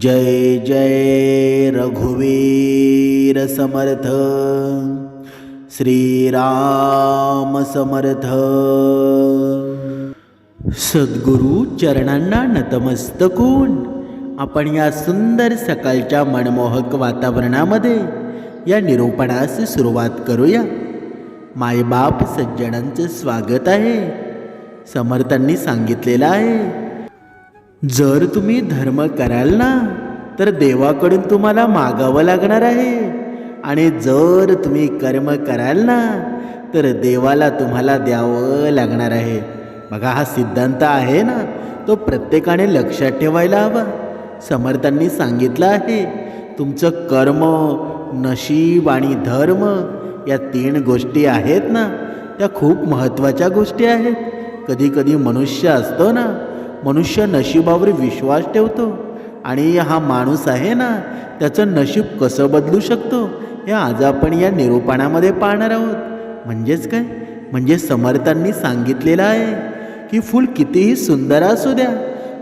जय जय रघुवीर समर्थ। श्रीराम समर्थ। सद्गुरु चरणांना नतमस्तक होऊन आपण या सुंदर सकाळच्या मनमोहक वातावरणामध्ये या निरूपणास सुरुवात करूया. मायबाप सज्जनांचं स्वागत आहे. समर्थांनी सांगितलेलं आहे जर तुम्ही धर्म कराल ना तर देवाकडून तुम्हाला मागावं लागणार आहे. आणि जर तुम्ही कर्म कराल ना तर देवाला तुम्हाला द्यावं लागणार आहे. बघा हा सिद्धांत आहे ना तो प्रत्येकाने लक्षात ठेवायला हवा. समर्थांनी सांगितलं आहे तुमचं कर्म नशीब आणि धर्म या तीन गोष्टी आहेत ना त्या खूप महत्त्वाच्या गोष्टी आहेत. कधीकधी मनुष्य असतो ना मनुष्य नशिबावर विश्वास ठेवतो. आणि हा माणूस आहे ना त्याचं नशीब कसं बदलू शकतो हे आज आपण या निरूपणामध्ये पाहणार आहोत. म्हणजेच काय? म्हणजे समर्थांनी सांगितलेलं आहे की फूल कितीही सुंदर असू द्या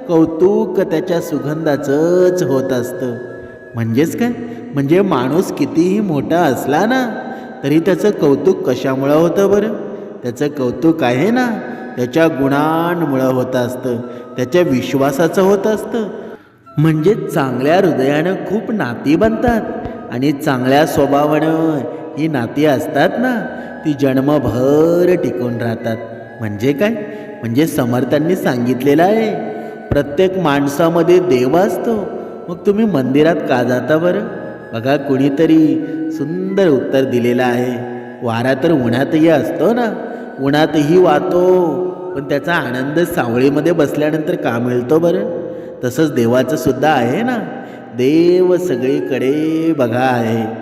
कौतुक त्याच्या सुगंधाचंच होत असतं. म्हणजेच काय? म्हणजे माणूस कितीही मोठा असला ना तरी त्याचं कौतुक कशामुळं होतं बरं? त्याचं कौतुक आहे ना त्याच्या गुणांमुळं होत असतं. त्याच्या विश्वासाचं होत असतं. म्हणजे चांगल्या हृदयानं खूप नाती बनतात. आणि चांगल्या स्वभावानं ही नाती असतात ना ती जन्मभर टिकून राहतात. म्हणजे काय? म्हणजे समर्थांनी सांगितलेलं आहे. प्रत्येक माणसामध्ये देव असतो. मग तुम्ही मंदिरात का जाता बरं? बघा कुणीतरी सुंदर उत्तर दिलेलं आहे. वारा तर उन्हातही असतो ना. उन्हातही वाहतो. पण त्याचा आनंद सावळीमध्ये बसल्यानंतर का मिळतो बरं? तसंच देवाचं सुद्धा आहे ना? देव सगळीकडे बघा आहे.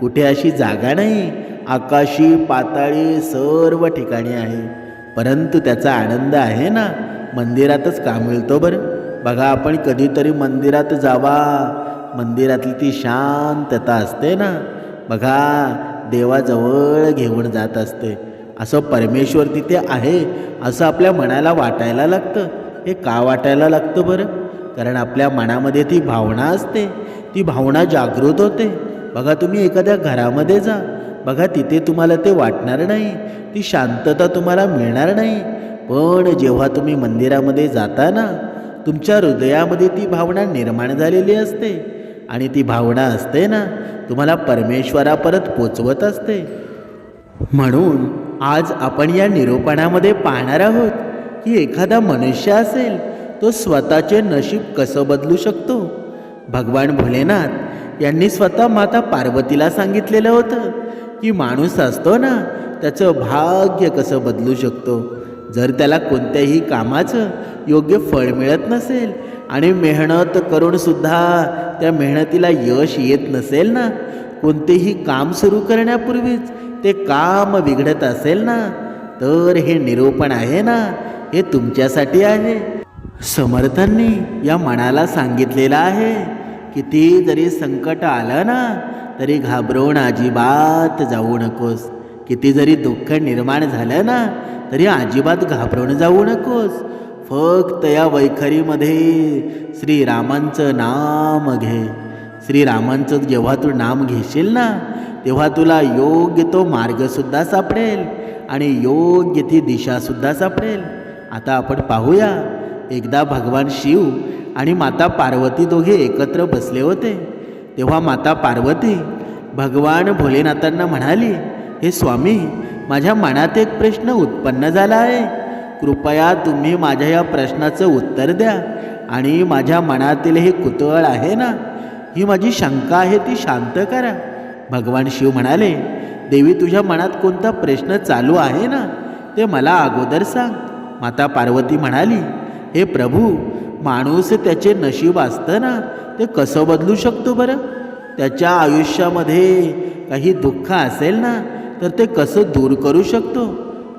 कुठे अशी जागा नाही? आकाशी पाताळी सर्व ठिकाणी आहे. परंतु त्याचा आनंद आहे ना? मंदिरातच का मिळतो बरं? बघा आपण कधीतरी मंदिरात जावा. मंदिरातली ती शांतता असते ना? बघा देवाजवळ घेऊन जात असते. असं परमेश्वर तिथे आहे असं आपल्या मनाला वाटायला लागतं. हे का वाटायला लागतं बरं? कारण आपल्या मनामध्ये ती भावना असते. ती भावना जागृत होते. बघा तुम्ही एखाद्या घरामध्ये जा. बघा तिथे तुम्हाला ते वाटणार नाही. ती शांतता तुम्हाला मिळणार नाही. पण जेव्हा तुम्ही मंदिरामध्ये जाता ना तुमच्या हृदयामध्ये ती भावना निर्माण झालेली असते. आणि ती भावना असते ना तुम्हाला परमेश्वरापरत पोचवत असते. म्हणून आज आपण या निरूपणामध्ये पाहणार आहोत की एखादा मनुष्य असेल तो स्वतःचे नशीब कसं बदलू शकतो? भगवान भोलेनाथ यांनी स्वतः माता पार्वतीला सांगितलेलं होतं की माणूस असतो ना त्याचं भाग्य कसं बदलू शकतो? जर त्याला कोणत्याही कामाचं योग्य फळ मिळत नसेल आणि मेहनत करूनसुद्धा त्या मेहनतीला यश येत नसेल ना कोणतेही काम सुरू करण्यापूर्वीच ते काम बिघडत असेल ना तर हे निरूपण आहे ना हे तुमच्यासाठी आहे. समर्थांनी या मनाला सांगितलेलं आहे किती जरी संकट आलं ना तरी घाबरवून अजिबात जाऊ नकोस. किती जरी दुःख निर्माण झालं ना तरी अजिबात घाबरवून जाऊ नकोस. फक्त या वैखरीमध्ये श्रीरामांचं नाम घे. श्रीरामांचं जेव्हा तू नाम घेशील ना तेव्हा तुला योग्य तो मार्गसुद्धा सापडेल आणि योग्य ती दिशासुद्धा सापडेल. आता आपण पाहूया. एकदा भगवान शिव आणि माता पार्वती दोघे एकत्र बसले होते. तेव्हा माता पार्वती भगवान भोलेनाथांना म्हणाली हे स्वामी माझ्या मनात एक प्रश्न उत्पन्न झाला आहे. कृपया तुम्ही माझ्या या प्रश्नाचं उत्तर द्या आणि माझ्या मनातील हे कुतूहळ आहे ना? ही माझी शंका आहे ती शांत करा. भगवान शिव म्हणाले देवी तुझ्या मनात कोणता प्रश्न चालू आहे ना? ते मला अगोदर सांग. माता पार्वती म्हणाली हे प्रभू माणूस त्याचे नशीब असतं ना ते कसं बदलू शकतो बरं? त्याच्या आयुष्यामध्ये काही दुःख असेल ना तर ते कसं दूर करू शकतो?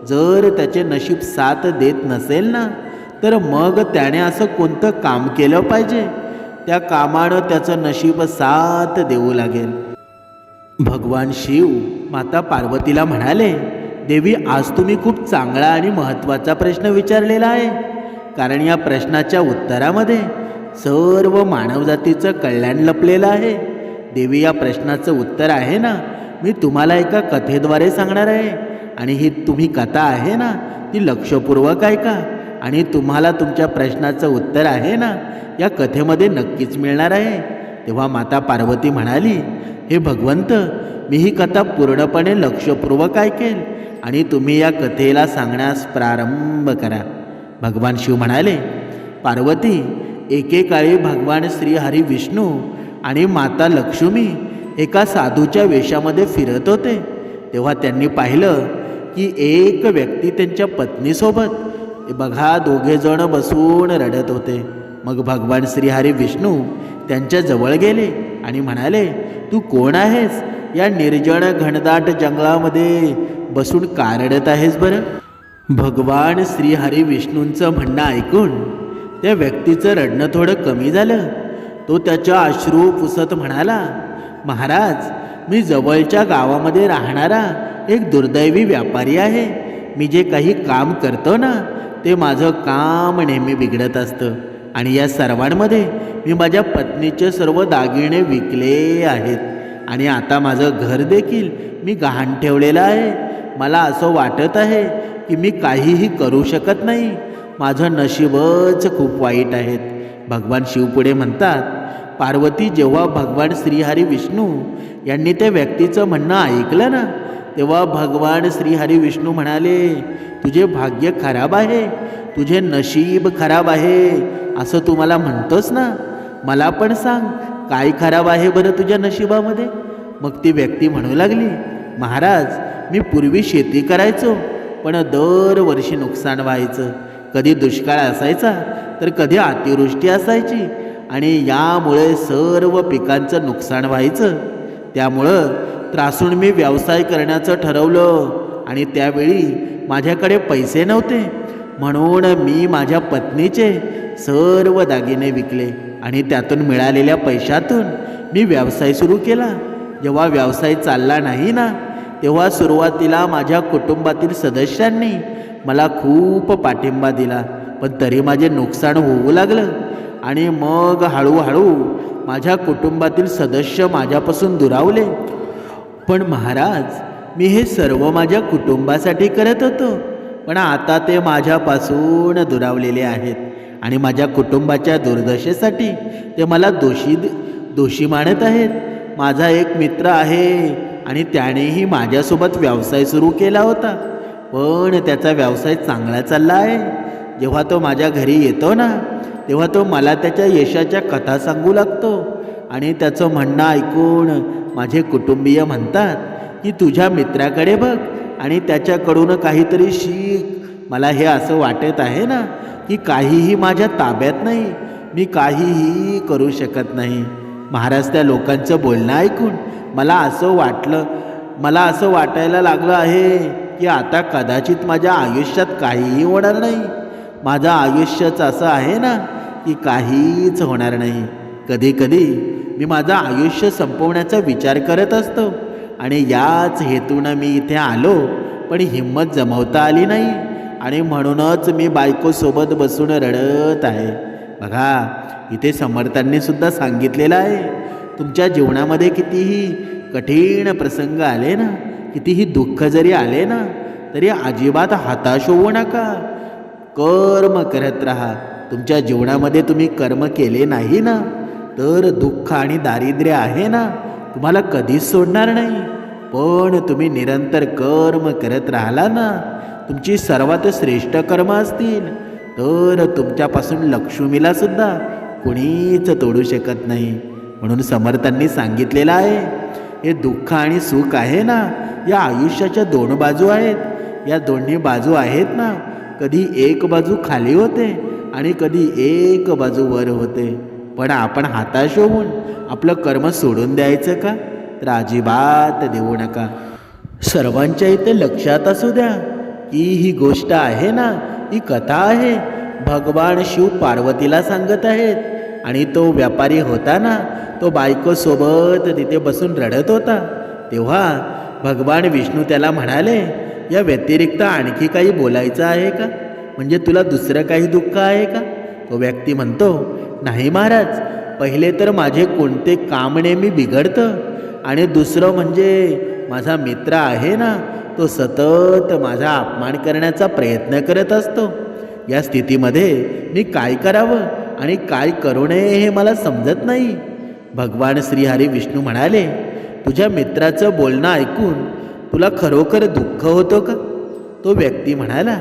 जर त्याचे नशीब साथ देत नसेल ना तर मग त्याने असं कोणतं काम केलं पाहिजे? त्या कामानं त्याचं नशीब साथ देऊ लागेल. भगवान शिव माता पार्वतीला म्हणाले देवी आज तुम्ही खूप चांगला आणि महत्त्वाचा प्रश्न विचारलेला आहे. कारण या प्रश्नाच्या उत्तरामध्ये सर्व मानवजातीचं कल्याण लपलेलं आहे. देवी या प्रश्नाचं उत्तर आहे ना? मी तुम्हाला एका कथेद्वारे सांगणार आहे. आणि ही तुम्ही कथा आहे ना? ती लक्षपूर्वक ऐका. आणि तुम्हाला तुमच्या प्रश्नाचं उत्तर आहे ना? या कथेमध्ये नक्कीच मिळणार आहे. तेव्हा माता पार्वती म्हणाली हे भगवंत मी ही कथा पूर्णपणे लक्षपूर्वक ऐकेल आणि तुम्ही या कथेला सांगण्यास प्रारंभ करा. भगवान शिव म्हणाले पार्वती एकेकाळी भगवान श्री हरी विष्णू आणि माता लक्ष्मी एका साधूच्या वेशामध्ये फिरत होते. तेव्हा त्यांनी पाहिलं की एक व्यक्ती त्यांच्या पत्नीसोबत बघा दोघेजण बसून रडत होते. मग भगवान श्रीहरी विष्णू त्यांच्याजवळ गेले आणि म्हणाले तू कोण आहेस? या निर्जन घनदाट जंगलामध्ये बसून कारडत आहेस बरं? भगवान श्रीहरी विष्णूंचं म्हणणं ऐकून त्या व्यक्तीचं रडणं थोडं कमी झालं. तो त्याच्या अश्रू पुसत म्हणाला महाराज मी जवळच्या गावामध्ये राहणारा एक दुर्दैवी व्यापारी आहे. मी जे काही काम करतो ना ते माझं काम नेहमी बिघडत असतं. आणि या सर्वांमध्ये मी माझ्या पत्नीचे सर्व दागिने विकले आहेत. आणि आता माझं घर देखील मी गहाण ठेवलेलं आहे. मला असं वाटत आहे की मी काहीही करू शकत नाही. माझं नशीबच खूप वाईट आहेत भगवान शिवपुढे म्हणतात पार्वती जेव्हा भगवान श्रीहरी विष्णू यांनी त्या व्यक्तीचं म्हणणं ऐकलं ना तेव्हा भगवान श्रीहरी विष्णू म्हणाले तुझे भाग्य खराब आहे तुझे नशीब खराब आहे असं तू मला म्हणतोस ना? मला पण सांग काय खराब आहे बरं तुझ्या नशिबामध्ये? मग ती व्यक्ती म्हणू लागली महाराज मी पूर्वी शेती करायचो पण दरवर्षी नुकसान व्हायचं. कधी दुष्काळ असायचा तर कधी अतिवृष्टी असायची आणि यामुळे सर्व पिकांचं नुकसान व्हायचं. त्यामुळं त्रासून मी व्यवसाय करण्याचं ठरवलं आणि त्यावेळी माझ्याकडे पैसे नव्हते. म्हणून मी माझ्या पत्नीचे सर्व दागिने विकले आणि त्यातून मिळालेल्या पैशातून मी व्यवसाय सुरू केला. जेव्हा व्यवसाय चालला नाही ना तेव्हा सुरुवातीला माझ्या कुटुंबातील सदस्यांनी मला खूप पाठिंबा दिला. पण तरी माझे नुकसान होऊ लागलं. आणि मग हळूहळू माझ्या कुटुंबातील सदस्य माझ्यापासून दुरावले. पण महाराज मी हे सर्व माझ्या कुटुंबासाठी करत होतो. पण आता ते माझ्यापासून दुरावलेले आहेत आणि माझ्या कुटुंबाच्या दुर्दशेसाठी ते मला दोषी दोषी मानत आहेत. माझा एक मित्र आहे आणि त्यानेही माझ्यासोबत व्यवसाय सुरू केला होता. पण त्याचा व्यवसाय चांगला चालला आहे. जेव्हा तो माझ्या घरी येतो ना तेव्हा तो मला त्याच्या यशाच्या कथा सांगू लागतो. आणि त्याचं म्हणणं ऐकून माझे कुटुंबीय म्हणतात की तुझ्या मित्राकडे बघ आणि त्याच्याकडून काहीतरी शिक. मला हे असं वाटत आहे ना की काहीही माझ्या ताब्यात नाही. मी काहीही करू शकत नाही. महाराज त्या लोकांचं बोलणं ऐकून मला असं वाटलं मला असं वाटायला लागलं आहे की आता कदाचित माझ्या आयुष्यात काहीही होणार नाही. माझं आयुष्यच असं आहे ना की काहीच होणार नाही. कधी कधी मी माझं आयुष्य संपवण्याचा विचार करत असतो आणि याच हेतूनं मी इथे आलो पण हिंमत जमवता आली नाही आणि म्हणूनच मी बायकोसोबत बसून रडत आहे. बघा इथे समर्थांनी सुद्धा सांगितलेलं आहे तुमच्या जीवनामध्ये कितीही कठीण प्रसंग आले ना कितीही दुःख जरी आले ना तरी अजिबात हताश होऊ नका. कर्म करत राहा. तुमच्या जीवनामध्ये तुम्ही कर्म केले नाही ना? तर दुःख आणि दारिद्र्य आहे ना? तुम्हाला कधीच सोडणार नाही. पण तुम्ही निरंतर कर्म करत राहिला ना? तुमची सर्वात श्रेष्ठ कर्म असतील. तर तुमच्यापासून लक्ष्मीला सुद्धा कुणीच तोडू शकत नाही. म्हणून समर्थांनी सांगितलेलं आहे हे दुःख आणि सुख आहे ना? या आयुष्याच्या दोन बाजू आहेत. या दोन्ही बाजू आहेत ना? कधी एक बाजू खाली होते आणि कधी एक बाजू वर होते. पण आपण हाताश होऊन आपलं कर्म सोडून द्यायचं का? तर अजिबात देऊ नका. सर्वांच्या इथे लक्षात असू द्या की ही गोष्ट आहे ना ही कथा आहे. भगवान शिव पार्वतीला सांगत आहेत. आणि तो व्यापारी होता ना तो बायकोसोबत तिथे बसून रडत होता. तेव्हा भगवान विष्णू त्याला म्हणाले या व्यतिरिक्त आणखी काही बोलायचं आहे का? म्हणजे तुला दुसरं काही दुःख आहे का? तो व्यक्ती म्हणतो नाही महाराज पहिले तर माझे कोणते काम नेहमी बिघडतं आणि दुसरं म्हणजे माझा मित्र आहे ना तो सतत माझा अपमान करण्याचा प्रयत्न करत असतो. या स्थितीमध्ये मी काय करावं आणि काय करू नये हे मला समजत नाही. भगवान श्रीहरी विष्णू म्हणाले तुझ्या मित्राचं बोलणं ऐकून तुला खरोखर दुःख होतं का? तो व्यक्ती म्हणाला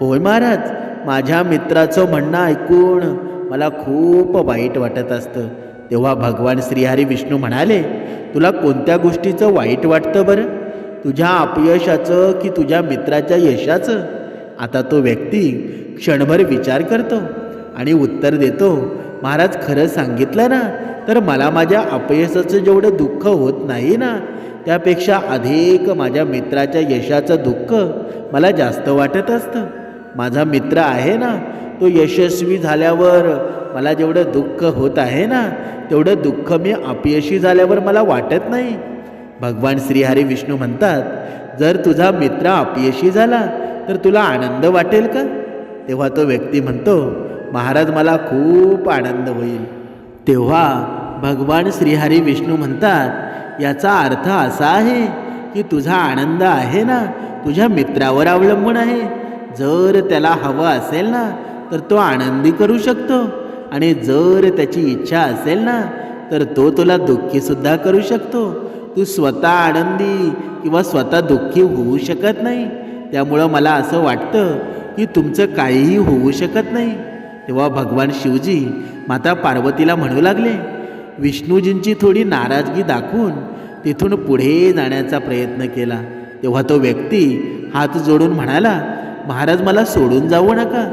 होय महाराज माझ्या मित्राचं म्हणणं ऐकून मला खूप वाईट वाटत असतं. तेव्हा भगवान श्रीहरी विष्णू म्हणाले तुला कोणत्या गोष्टीचं वाईट वाटतं बरं? तुझ्या अपयशाचं की तुझ्या मित्राच्या यशाचं? आता तो व्यक्ती क्षणभर विचार करतो आणि उत्तर देतो महाराज खरं सांगितलं ना तर मला माझ्या अपयशाचं जेवढं दुःख होत नाही ना त्यापेक्षा अधिक माझ्या मित्राच्या यशाचं दुःख मला जास्त वाटत असतं. माझा मित्र आहे ना तो यशस्वी झाल्यावर मला जेवढं दुःख होत आहे ना तेवढं दुःख मी अपयशी झाल्यावर मला वाटत नाही. भगवान श्रीहरी विष्णू म्हणतात जर तुझा मित्र अपयशी झाला तर तुला आनंद वाटेल का? तेव्हा तो व्यक्ती म्हणतो महाराज मला खूप आनंद होईल. तेव्हा भगवान श्रीहरी विष्णू म्हणतात याचा अर्थ असा आहे की तुझा आनंद आहे ना तुझ्या मित्रावर अवलंबून आहे. जर त्याला हवं असेल ना तर तो आनंदी करू शकतो. आणि जर त्याची इच्छा असेल ना तर तो तुला दुःखीसुद्धा करू शकतो. तू स्वतः आनंदी किंवा स्वतः दुःखी होऊ शकत नाही. त्यामुळं मला असं वाटतं की तुमचं काहीही होऊ शकत नाही. तेव्हा भगवान शिवजी माता पार्वतीला म्हणू लागले विष्णूजींची थोडी नाराजगी दाखवून तिथून पुढे जाण्याचा प्रयत्न केला. तेव्हा तो व्यक्ती हात जोडून म्हणाला महाराज मला सोडून जाऊ नका.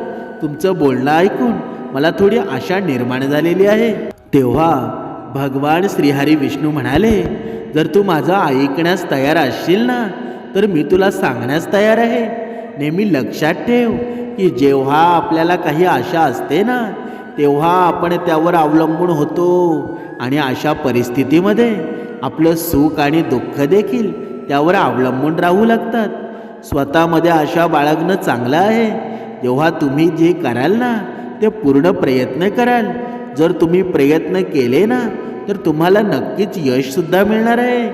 तुमचं बोलणं ऐकून मला थोडी आशा निर्माण झालेली आहे. तेव्हा भगवान श्रीहरी विष्णू म्हणाले जर तू माझं ऐकण्यास तयार असशील ना तर मी तुला सांगण्यास तयार आहे. नेहमी लक्षात ठेव की जेव्हा आपल्याला काही आशा असते ना तेव्हा आपण त्यावर अवलंबून होतो. आणि अशा परिस्थितीमध्ये आपलं सुख आणि दुःख देखील त्यावर अवलंबून राहू लागतात. स्वतःमध्ये आशा बाळगणं चांगलं आहे. जेव्हा तुम्ही जे कराल ना ते पूर्ण प्रयत्न कराल. जर तुम्ही प्रयत्न केले ना तर तुम्हाला नक्कीच यशसुद्धा मिळणार आहे.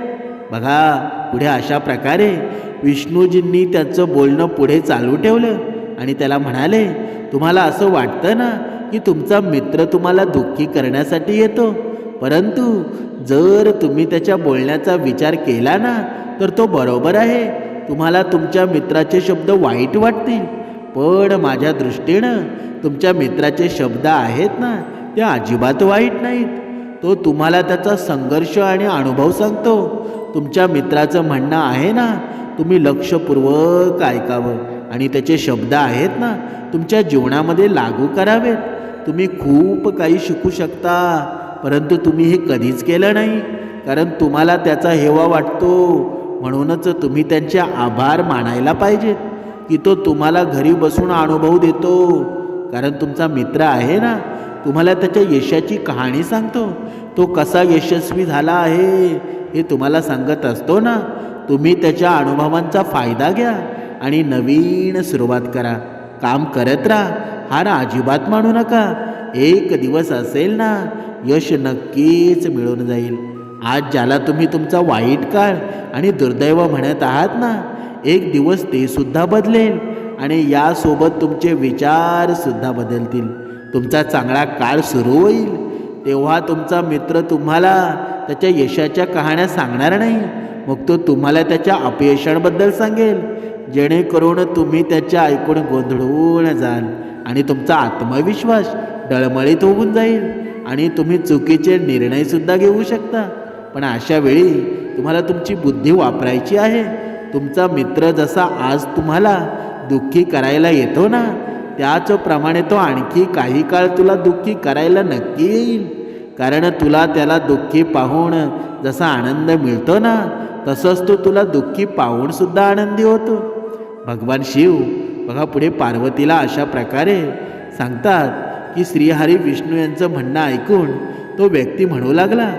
बघा पुढे अशा प्रकारे विष्णूजींनी त्याचं बोलणं पुढे चालू ठेवलं. आणि त्याला म्हणाले तुम्हाला असं वाटतं ना की तुमचा मित्र तुम्हाला दुःखी करण्यासाठी येतो? परंतु जर तुम्ही त्याच्या बोलण्याचा विचार केला ना तर तो बरोबर आहे. तुम्हाला तुमच्या मित्राचे शब्द वाईट वाटतील. पण माझ्या दृष्टीनं तुमच्या मित्राचे शब्द आहेत ना ते अजिबात वाईट नाहीत. तो तुम्हाला त्याचा संघर्ष आणि अनुभव सांगतो. तुमच्या मित्राचं म्हणणं आहे ना तुम्ही लक्षपूर्वक ऐकावं. आणि त्याचे शब्द आहेत ना तुमच्या जीवनामध्ये लागू करावेत. तुम्ही खूप काही शिकू शकता परंतु तुम्ही हे कधीच केलं नाही. कारण तुम्हाला त्याचा हेवा वाटतो. म्हणूनच तुम्ही त्यांचे आभार मानायला पाहिजेत की तो तुम्हाला घरी बसून अनुभव देतो. कारण तुमचा मित्र आहे ना तुम्हाला त्याच्या यशाची कहाणी सांगतो. तो कसा यशस्वी झाला आहे हे तुम्हाला सांगत असतो ना. तुम्ही त्याच्या अनुभवांचा फायदा घ्या. आणि नवीन सुरुवात करा. काम करत राहा. हार अजिबात मानू नका. एक दिवस असेल ना यश नक्कीच मिळून जाईल. आज ज्याला तुम्ही तुमचा वाईट काळ आणि दुर्दैव म्हणत आहात ना एक दिवस ते सुद्धा बदलेल आणि यासोबत तुमचे विचार सुद्धा बदलतील. तुमचा चांगला काळ सुरू होईल. तेव्हा तुमचा मित्र तुम्हाला त्याच्या यशाच्या कहाण्या सांगणार नाही. मग तो तुम्हाला त्याच्या अपयशांबद्दल सांगेल. जेणेकरून तुम्ही त्याच्या ऐकून गोंधळून जाल आणि तुमचा आत्मविश्वास डळमळीत होऊन जाईल. आणि तुम्ही चुकीचे निर्णयसुद्धा घेऊ शकता. पण अशा वेळी तुम्हाला तुमची बुद्धी वापरायची आहे. तुमचा मित्र जसा आज तुम्हाला दुःखी करायला येतो ना त्याचप्रमाणे तो आणखी काही काळ तुला दुःखी करायला नक्की येईल. कारण तुला त्याला दुःखी पाहून जसा आनंद मिळतो ना तसंच तो तुला दुःखी पाहूनसुद्धा आनंदी होतो. भगवान शिव बघा पुढे पार्वतीला अशा प्रकारे सांगतात की श्रीहरी विष्णू यांचं म्हणणं ऐकून तो व्यक्ती म्हणू लागला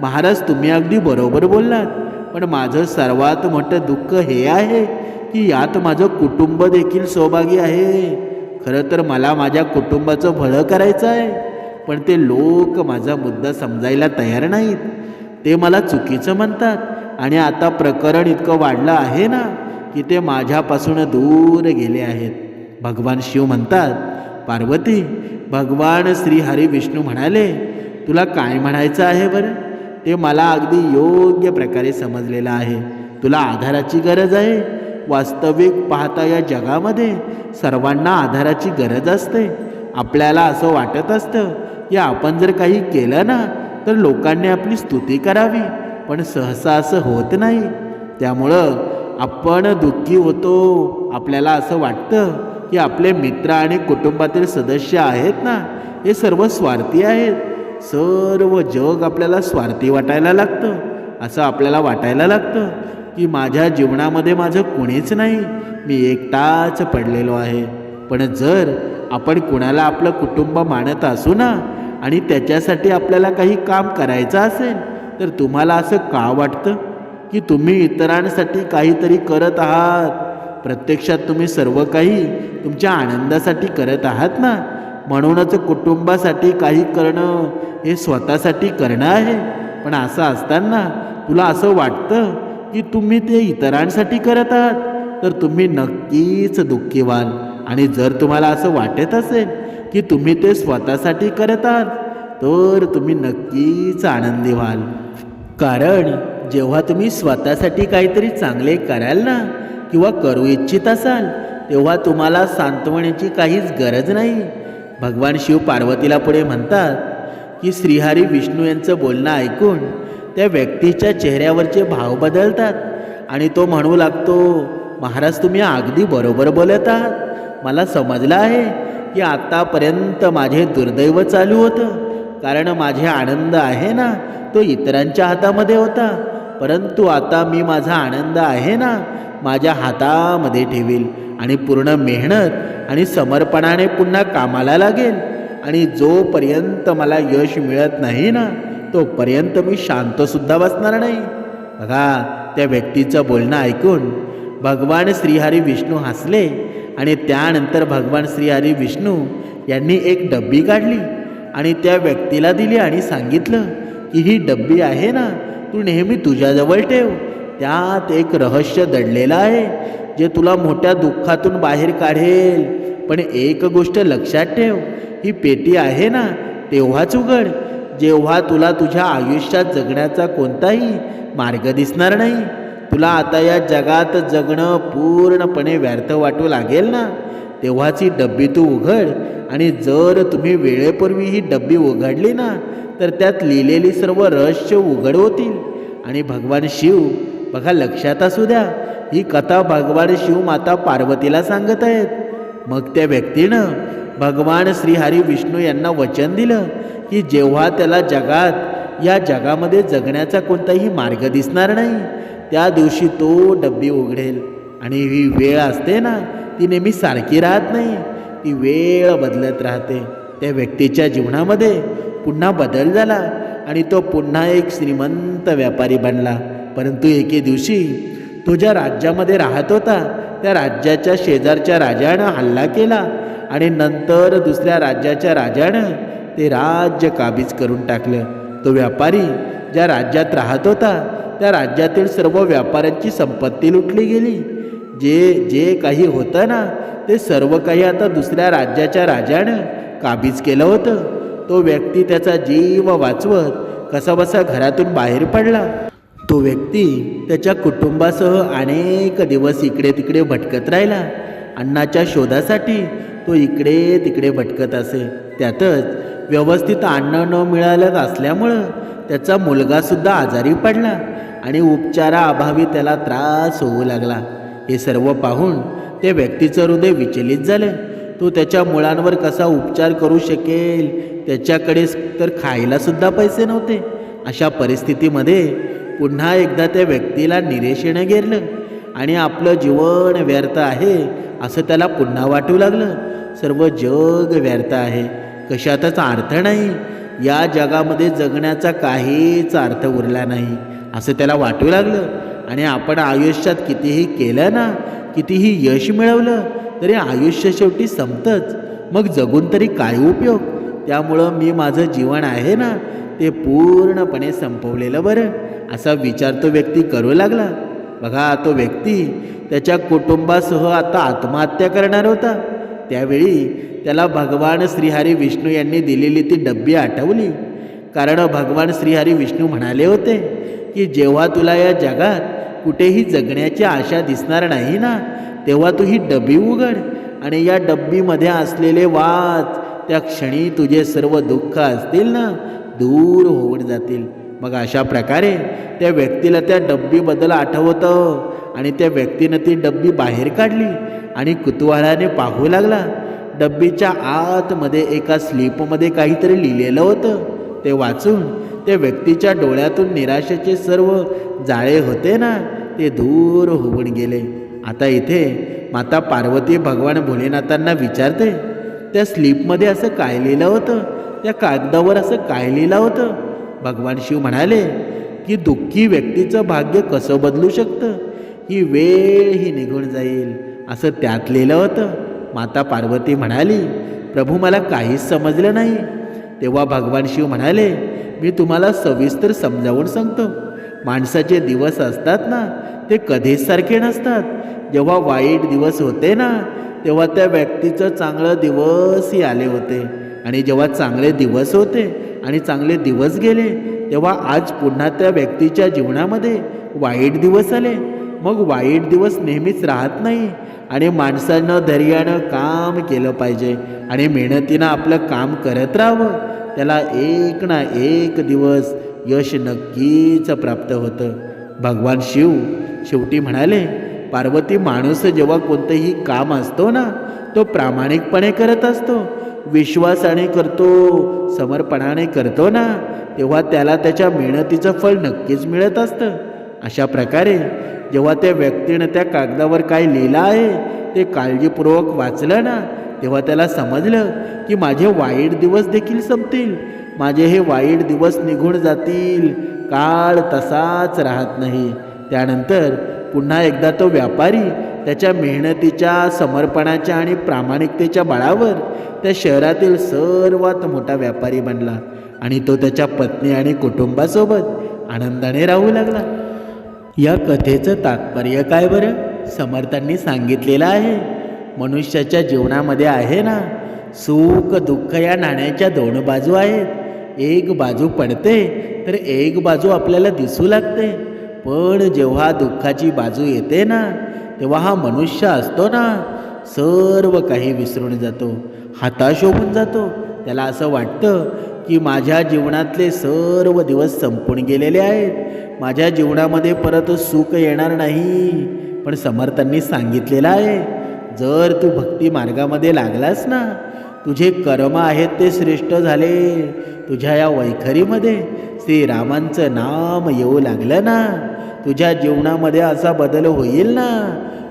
महाराज तुम्ही अगदी बरोबर बोललात पण माझं सर्वात मोठं दुःख हे आहे की यात माझं कुटुंब देखील सहभागी आहे. खरं तर मला माझ्या कुटुंबाचं भलं करायचं आहे पण ते लोक माझा मुद्दा समजायला तयार नाहीत. ते मला चुकीचं म्हणतात आणि आता प्रकरण इतकं वाढलं आहे ना की ते माझ्यापासून दूर गेले आहेत. भगवान शिव म्हणतात पार्वती भगवान श्रीहरी विष्णू म्हणाले तुला काय म्हणायचं आहे बरं? ते मला अगदी योग्य प्रकारे समजलेलं आहे. तुला आधाराची गरज आहे. वास्तविक पाहता या जगामध्ये सर्वांना आधाराची गरज असते. आपल्याला असं वाटत असतं की आपण जर काही केलं ना तर लोकांनी आपली स्तुती करावी पण सहसा असं होत नाही. त्यामुळं आपण दुःखी होतो. आपल्याला असं वाटतं की आपले मित्र आणि कुटुंबातील सदस्य आहेत ना हे सर्व स्वार्थी आहेत. सर्व जग आपल्याला स्वार्थी वाटायला लागतं. असं आपल्याला वाटायला लागतं की माझ्या जीवनामध्ये माझं कुणीच नाही. मी एकटाच पडलेलो आहे. पण जर आपण कुणाला आपलं कुटुंब मानत असू ना आणि त्याच्यासाठी आपल्याला काही काम करायचं असेल तर तुम्हाला असं का वाटतं? की तुम्ही इतरांसाठी काहीतरी करत आहात. प्रत्यक्षात तुम्ही सर्व काही तुमच्या आनंदासाठी करत आहात ना? म्हणूनच कुटुंबासाठी काही करणं हे स्वतःसाठी करणं आहे. पण असं असताना तुला असं वाटतं की तुम्ही ते इतरांसाठी करत आहात? तर तुम्ही नक्कीच दुःखी व्हाल आणि जर तुम्हाला असं वाटत असेल की तुम्ही ते स्वतःसाठी करत आहात तर तुम्ही नक्कीच आनंदी व्हाल. कारण जेव्हा तुम्ही स्वतःसाठी काहीतरी चांगले कराल ना किंवा करू इच्छित असाल तेव्हा तुम्हाला सांत्वण्याची काहीच गरज नाही. भगवान शिव पार्वतीला पुढे म्हणतात की श्रीहरी विष्णू यांचं बोलणं ऐकून त्या व्यक्तीच्या चेहऱ्यावरचे भाव बदलतात आणि तो म्हणू लागतो महाराज तुम्ही अगदी बरोबर बोलत आहात. मला समजलं आहे की आत्तापर्यंत माझे दुर्दैव चालू होतं. कारण माझे आनंद आहे ना तो इतरांच्या हातामध्ये होता. परंतु आता मी माझा आनंद आहे ना माझ्या हातामध्ये ठेवील आणि पूर्ण मेहनत आणि समर्पणाने पुन्हा कामाला लागेल. आणि जोपर्यंत मला यश मिळत नाही ना तोपर्यंत मी शांतसुद्धा बसणार नाही. बघा त्या व्यक्तीचं बोलणं ऐकून भगवान श्रीहरी विष्णू हसले आणि त्यानंतर भगवान श्रीहरी विष्णू यांनी एक डब्बी काढली. आणि त्या व्यक्तीला दिली आणि सांगितलं की ही डब्बी आहे ना तू नेहमी तुझ्याजवळ ठेव. त्यात एक रहस्य दडलेलं आहे जे तुला मोठ्या दुःखातून बाहेर काढेल. पण एक गोष्ट लक्षात ठेव ही पेटी आहे ना तेव्हाच उघड. जेव्हा तुला तुझ्या आयुष्यात जगण्याचा कोणताही मार्ग दिसणार नाही तुला आता या जगात जगणं पूर्णपणे व्यर्थ वाटू लागेल ना. तेव्हाच ही डब्बी तू उघड. आणि जर तुम्ही वेळेपूर्वी ही डब्बी उघडली ना तर त्यात लिहिलेली सर्व रहस्य उघड होतील. आणि भगवान शिव बघा लक्षात असू द्या ही कथा भगवान शिव माता पार्वतीला सांगत आहेत. मग त्या व्यक्तीनं भगवान श्रीहरी विष्णू यांना वचन दिलं की जेव्हा त्याला जगात या जगामध्ये जगण्याचा कोणताही मार्ग दिसणार नाही त्या दिवशी तो डब्बी उघडेल. आणि ही वेळ असते ना ती नेहमी सारखी राहत नाही. ती वेळ बदलत राहते. त्या व्यक्तीच्या जीवनामध्ये पुन्हा बदल झाला आणि तो पुन्हा एक श्रीमंत व्यापारी बनला. परंतु एके दिवशी तो ज्या राज्यामध्ये राहत होता त्या राज्याच्या शेजारच्या राजानं हल्ला केला आणि नंतर दुसऱ्या राज्याच्या राजानं ते राज्य काबीज करून टाकलं. तो व्यापारी ज्या राज्यात राहत होता त्या राज्यातील सर्व व्यापाऱ्यांची संपत्ती लुटली गेली. जे जे काही होतं ना ते सर्व काही आता दुसऱ्या राज्याच्या राजानं काबीज केलं होतं. तो व्यक्ती त्याचा जीव वाचवत कसाबसा घरातून बाहेर पडला. तो व्यक्ती त्याच्या कुटुंबासह अनेक दिवस इकडे तिकडे भटकत राहिला. अन्नाच्या शोधासाठी तो इकडे तिकडे भटकत असे. त्यातच व्यवस्थित अन्न न मिळालं असल्यामुळं त्याचा मुलगासुद्धा आजारी पडला आणि उपचाराअभावी त्याला त्रास होऊ लागला. हे सर्व पाहून त्या व्यक्तीचं हृदय विचलित झालं. तो त्याच्या मुळांवर कसा उपचार करू शकेल? त्याच्याकडे तर खायलासुद्धा पैसे नव्हते. अशा परिस्थितीमध्ये पुन्हा एकदा त्या व्यक्तीला निरेशेनं गेरलं आणि आपलं जीवन व्यर्थ आहे असं त्याला पुन्हा वाटू लागलं. सर्व जग व्यर्थ आहे. कशातच अर्थ नाही. या जगामध्ये जगण्याचा काहीच अर्थ उरला नाही असं त्याला वाटू लागलं. आणि आपण आयुष्यात कितीही केलं ना कितीही यश मिळवलं तरी आयुष्य शेवटी संपतंच. मग जगून तरी काय उपयोग? त्यामुळं मी माझं जीवन आहे ना ते पूर्णपणे संपवलेलं बरं असा विचार तो व्यक्ती करू लागला. बघा तो व्यक्ती त्याच्या कुटुंबासह आता आत्महत्या करणार होता. त्यावेळी त्याला भगवान श्रीहरी विष्णू यांनी दिलेली ती डब्बी आठवली. कारण भगवान श्रीहरी विष्णू म्हणाले होते की जेव्हा तुला या जगात कुठेही जगण्याची आशा दिसणार नाही ना? तेव्हा तू ही डबी उघड आणि या डब्बीमध्ये असलेले वाच त्या क्षणी तुझे सर्व दुःख असतील ना? दूर होऊन जातील. मग अशा प्रकारे त्या व्यक्तीला त्या डब्बीबद्दल आठवतं आणि त्या व्यक्तीनं ती डब्बी बाहेर काढली आणि कुतूहलाने पाहू लागला डब्बीच्या आतमध्ये एका स्लीपमध्ये काहीतरी लिहिलेलं होतं. ते वाचून त्या व्यक्तीच्या डोळ्यातून निराशेचे सर्व जाळे होते ना ते दूर होऊन गेले. आता इथे माता पार्वती भगवान भोलेनाथांना विचारते त्या स्लीपमध्ये असं काय लिहिलं होतं? त्या कागदावर असं काय लिहिलं होतं? भगवान शिव म्हणाले की दुःखी व्यक्तीचं भाग्य कसं बदलू शकतं? ही वेळ ही निघून जाईल. असं त्यात लिहिलं होतं. माता पार्वती म्हणाली प्रभू मला काहीच समजलं नाही. तेव्हा भगवान शिव म्हणाले मी तुम्हाला सविस्तर समजावून सांगतो. माणसाचे दिवस असतात ना ते कधीच सारखे नसतात. जेव्हा वाईट दिवस होते ना तेव्हा त्या व्यक्तीचं चांगलं दिवसही आले होते. आणि जेव्हा चांगले दिवस होते आणि चांगले दिवस गेले तेव्हा आज पुन्हा त्या व्यक्तीच्या जीवनामध्ये वाईट दिवस आले. मग वाईट दिवस नेहमीच राहत नाही. आणि माणसानं धैर्यानं काम केलं पाहिजे. आणि मेहनतीनं आपलं काम करत राहावं. त्याला एक ना एक दिवस यश नक्कीच प्राप्त होतं. भगवान शिव शेवटी म्हणाले पार्वती माणूस जेव्हा कोणतंही काम असतो ना तो प्रामाणिकपणे करत असतो. विश्वासाने करतो समर्पणाने करतो ना तेव्हा त्याला त्याच्या मेहनतीचं फळ नक्कीच मिळत असतं. अशा प्रकारे जेव्हा त्या व्यक्तीनं त्या कागदावर काय लिहिलं आहे ते काळजीपूर्वक वाचलं ना तेव्हा त्याला समजलं की माझे वाईट दिवस देखील संपतील. माझे हे वाईट दिवस निघून जातील. काळ तसाच राहत नाही. त्यानंतर पुन्हा एकदा तो व्यापारी त्याच्या मेहनतीच्या समर्पणाच्या आणि प्रामाणिकतेच्या बळावर त्या शहरातील सर्वात मोठा व्यापारी बनला आणि तो त्याच्या पत्नी आणि कुटुंबासोबत आनंदाने राहू लागला. या कथेचं तात्पर्य काय बरं? समर्थांनी सांगितलेलं आहे. मनुष्याच्या जीवनामध्ये आहे ना सुख दुःख या नाण्याच्या दोन बाजू आहेत. एक बाजू पडते तर एक बाजू आपल्याला दिसू लागते. पण जेव्हा दुःखाची बाजू येते ना तेव्हा हा मनुष्य असतो ना सर्व काही विसरून जातो हताश होऊन जातो. त्याला असं वाटतं की माझ्या जीवनातले सर्व दिवस संपून गेलेले आहेत. माझ्या जीवनामध्ये परत सुख येणार नाही. पण समर्थांनी सांगितलेलं आहे जर तू भक्ती मार्गामध्ये लागलास ना तुझे कर्म आहेत ते श्रेष्ठ झाले. तुझ्या या वैखरीमध्ये श्रीरामांचं नाम येऊ लागलं ना तुझ्या जीवनामध्ये असा बदल होईल ना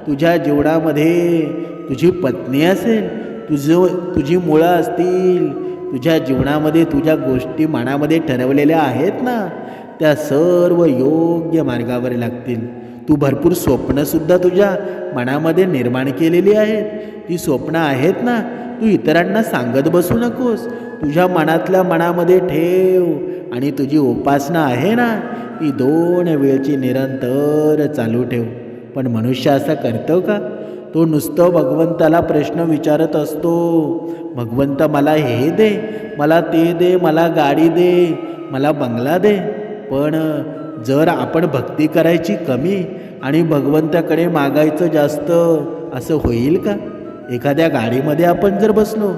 तुझ्या जीवनामध्ये तुझी पत्नी असेल तुझं तुझी मुळं असतील तुझ्या जीवनामध्ये तुझ्या गोष्टी मनामध्ये ठरवलेल्या आहेत ना त्या सर्व योग्य मार्गावर लागतील. तू भरपूर स्वप्नसुद्धा तुझ्या मनामध्ये निर्माण केलेली आहेत. ती स्वप्न आहेत ना तू इतरांना सांगत बसू नकोस. तुझ्या मनातल्या मनामध्ये ठेव आणि तुझी उपासना आहे ना ती दोन वेळची निरंतर चालू ठेव. पण मनुष्य असा करतो का? तो नुसतं भगवंताला प्रश्न विचारत असतो. भगवंत मला हे दे मला ते दे मला गाडी दे मला बंगला दे. पण जर आपण भक्ती करायची कमी आणि भगवंताकडे मागायचं जास्त असं होईल का? एखाद्या गाडीमध्ये आपण जर बसलो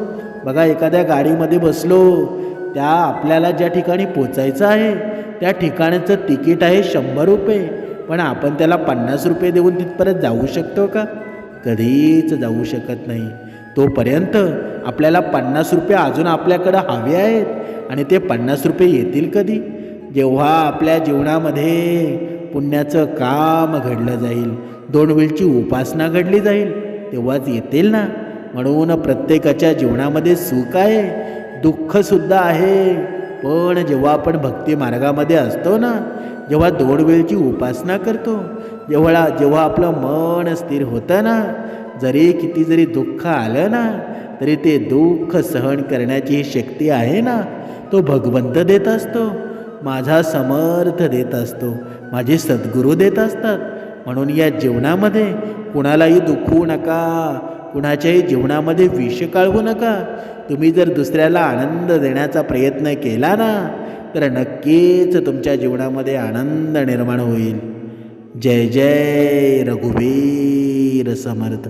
बघा एखाद्या गाडीमध्ये बसलो त्या आपल्याला ज्या ठिकाणी पोचायचं आहे त्या ठिकाणाचं तिकीट आहे शंभर रुपये. पण आपण त्याला पन्नास रुपये देऊन तिथपर्यंत जाऊ शकतो का? कधीच जाऊ शकत नाही. तोपर्यंत आपल्याला पन्नास रुपये अजून आपल्याकडं हवे आहेत. आणि ते पन्नास रुपये येतील कधी? जेव्हा आपल्या जीवनामध्ये पुण्याचं काम घडलं जाईल दोन वेळची उपासना घडली जाईल तेव्हाच येतील ना. म्हणून प्रत्येकाच्या जीवनामध्ये सुख आहे दुःखसुद्धा आहे. पण जेव्हा आपण भक्ती मार्गामध्ये असतो ना जेव्हा दोन वेळची उपासना करतो जेव्हा जेव्हा आपलं मन स्थिर होतं ना जरी किती जरी दुःख आलं ना तरी ते दुःख सहन करण्याची ही शक्ती आहे ना तो भगवंत देत असतो. माझा समर्थ देत असतो. माझे सद्गुरू देत असतात. म्हणून या जीवनामध्ये कुणालाही दुखवू नका. कुणाच्याही जीवनामध्ये विष काढवू नका. तुम्ही जर दुसऱ्याला आनंद देण्याचा प्रयत्न केला ना तर नक्कीच तुमच्या जीवनामध्ये आनंद निर्माण होईल. जय जय रघुवीर समर्थ.